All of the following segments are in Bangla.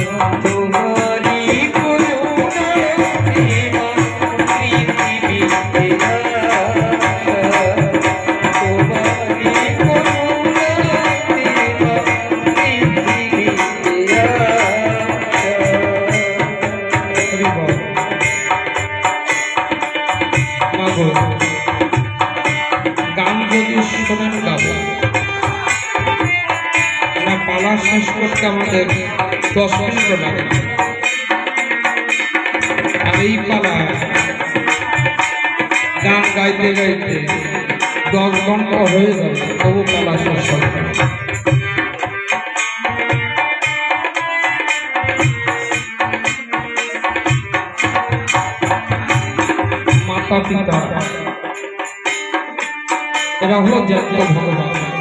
তোমারি শেষ করতে আমাদের দশ মিনিট লাগে আর এই পালা গান গাইতে গাইতে দশ ঘণ্টা হয়ে যাবে তবু পালা শেষ মাতা পিতা এরা হলো জ্যান্ত ভগবান।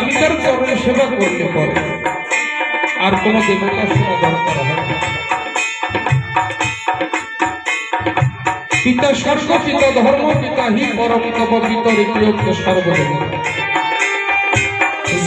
পিতার চরণে সেবা করলে পরে আর কোন দেবতার সেবা দরকার হয় না। পিতা স্বর্গ, পিতা ধর্ম, পিতা হি পরম তব পিতরে প্রিয়ত্ব সর্বদেব।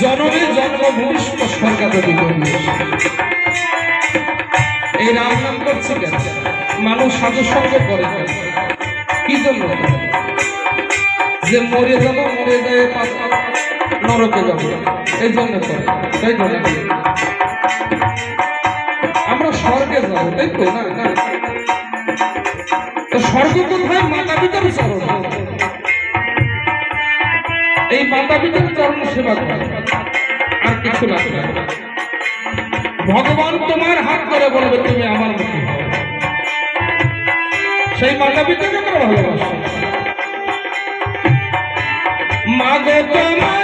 জনমে জন্ম ভূমিষ্ঠ স্বর্গাদবি এই রাম নাম করছে কেন? মানুষ সাধু সঙ্গ করে? কি জন্য? যে মরে যাব, মরে যায় পাপ- নরকে যাব। এই জন্য করে তাই তো। আমরা স্বর্গে যাব তাই তো, না না তো স্বর্গ কোথায়? মাতা পিতার চরণ। এই মাতা পিতার চরণ সেবা করে। আর কিছু না। ভগবান তোমার হাত ধরে বলবে, তুমি আমার মুখে সেই মাতা পিতাকে আমরা ভালোবাসি। মাগো তোমার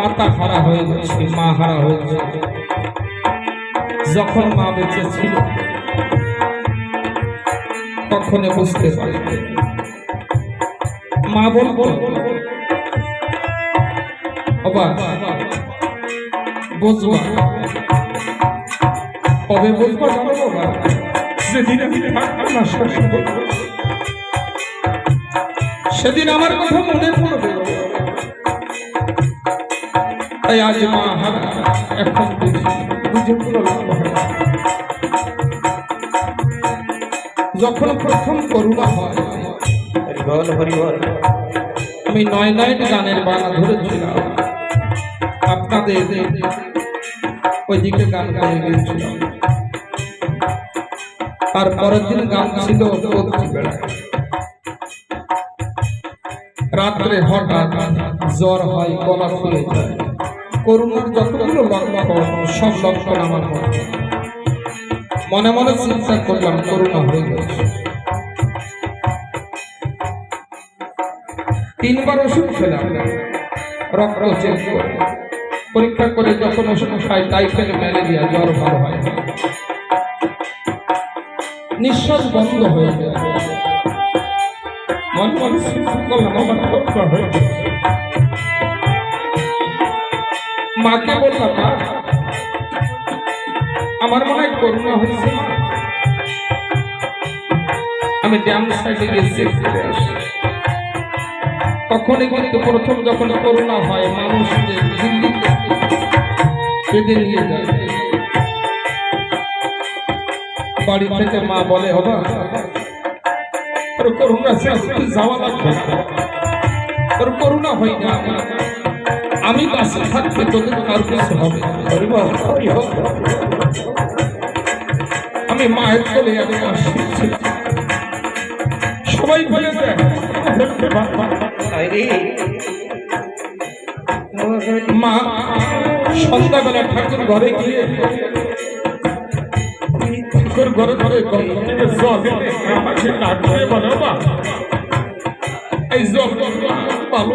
মাতা হারা হয়ে গেছে মা হারা হয়ে গেছে যখন মা বেঁচে ছিল তখন বুঝতে পারি। মা বুঝবা। কবে বুঝবা সেদিন আমার কথা মনে পড়বে আজ মা হারা এখন বুঝে পুরো লাভ না। যখন প্রথম করুণা হয় হরি বল আমি নয় নয় গানের বানা ধরেছিলাম। আপনাদের ওইদিকে গান গায়ে গিয়েছিলাম। তার পরের দিন গান ছিল রাত্রে হঠাৎ জ্বর হয় গলা ফুলে যায়। করুণার যতগুলো লক্ষণ সব লক্ষণ আমার মধ্যে মনে মনে চিন্তা করলাম, করুণা হয়ে গেছে। তিনবার ওষুধ খেলাম, রক্ত চেক করে। পরীক্ষা করে যখন ওষুধ খাই টাইফয়েড ম্যালেরিয়া জ্বর ভালো হয় নিঃশ্বাস বন্ধ হয়ে যায়। মনে মনে করলাম, আমার হয়ে গেছে। মাকে বললাম, মা, আমার মনে হয় করুণা হয়েছে আমি ড্যাম সাইডে আসি। তখনই কিন্তু প্রথম যখন করোনা হয় মানুষদের দিল্লিতে বেঁধে নিয়ে যায়। বাড়ি থেকে মা বলে হবা হয়ে যাওয়া লাগবে। তোর করোনা হয় না আমি কাছে থাকতে তোদের কার কিছু হবে? আমি মায়ের কোলে আমি আসছি সবাই বলে মা সন্ধ্যাবেলা ঠাকুর ঘরে গিয়ে ঠাকুর ঘরে ঘরে জল আমাকে বলে এই জল ভালো।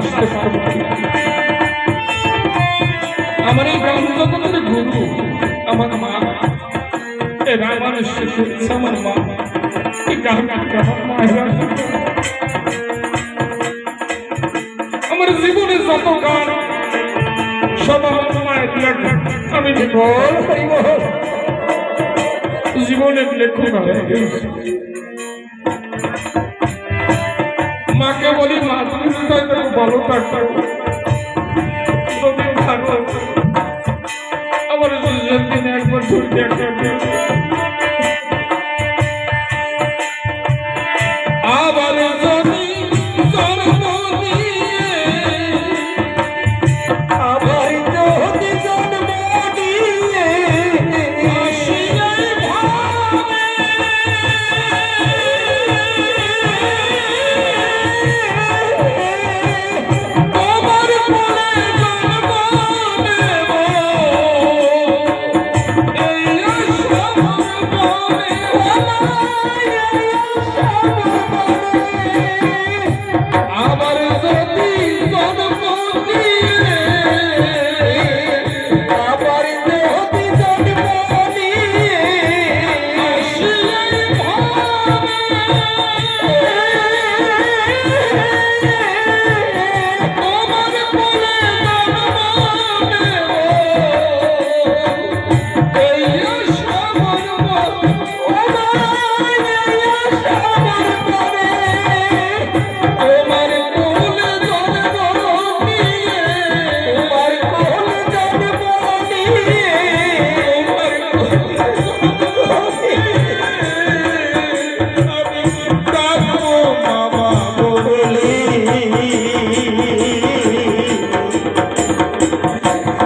কিনা। আমার এই গ্রাম জগতের গুরু, আমার মা। এই রামানের শিশু, আমার মা। আমার জীবনে যত গান, সব আমার মায়ের লেখা আমি জীবনে লেখক। কোথায়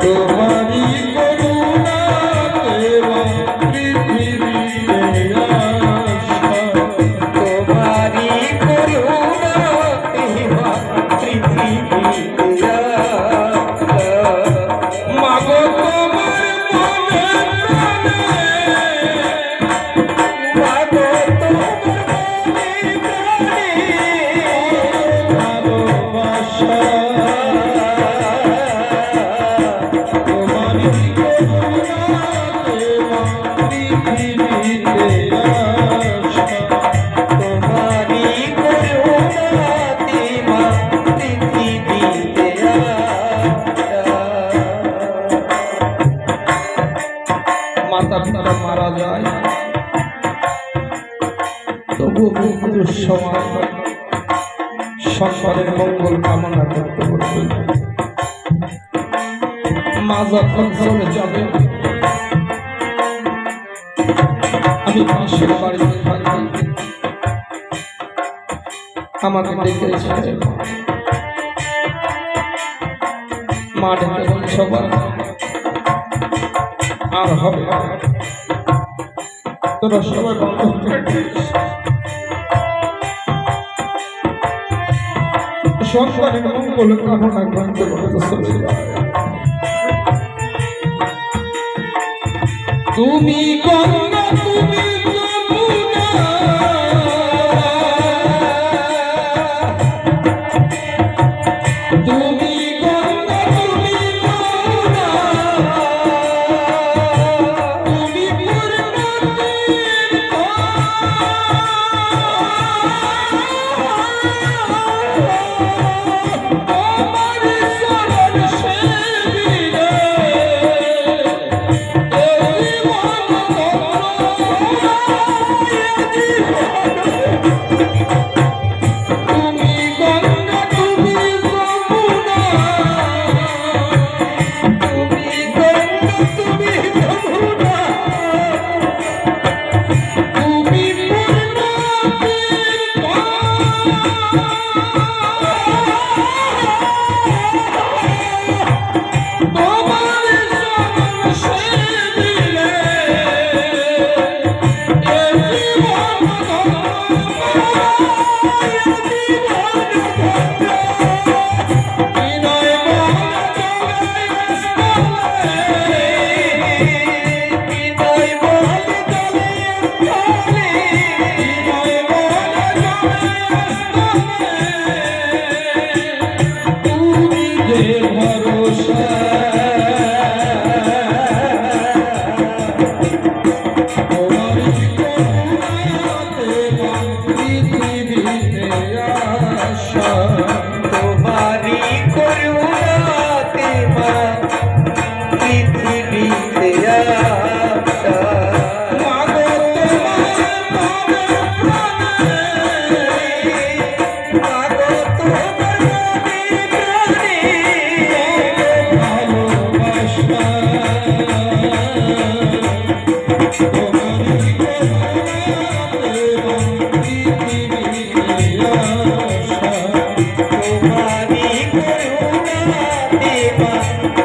Música মঙ্গল কামনা করতে করতে মা যখন চলে যাবে। আমি পাশের বাড়িতে থাকি। আমাকে ডেকেছে মা ডেকে সবার আর হবে তোরা সবাই বন্ধ সন্তানের মঙ্গল কামনা গ্রন্থ তুমি কন্যা তুমি दीवान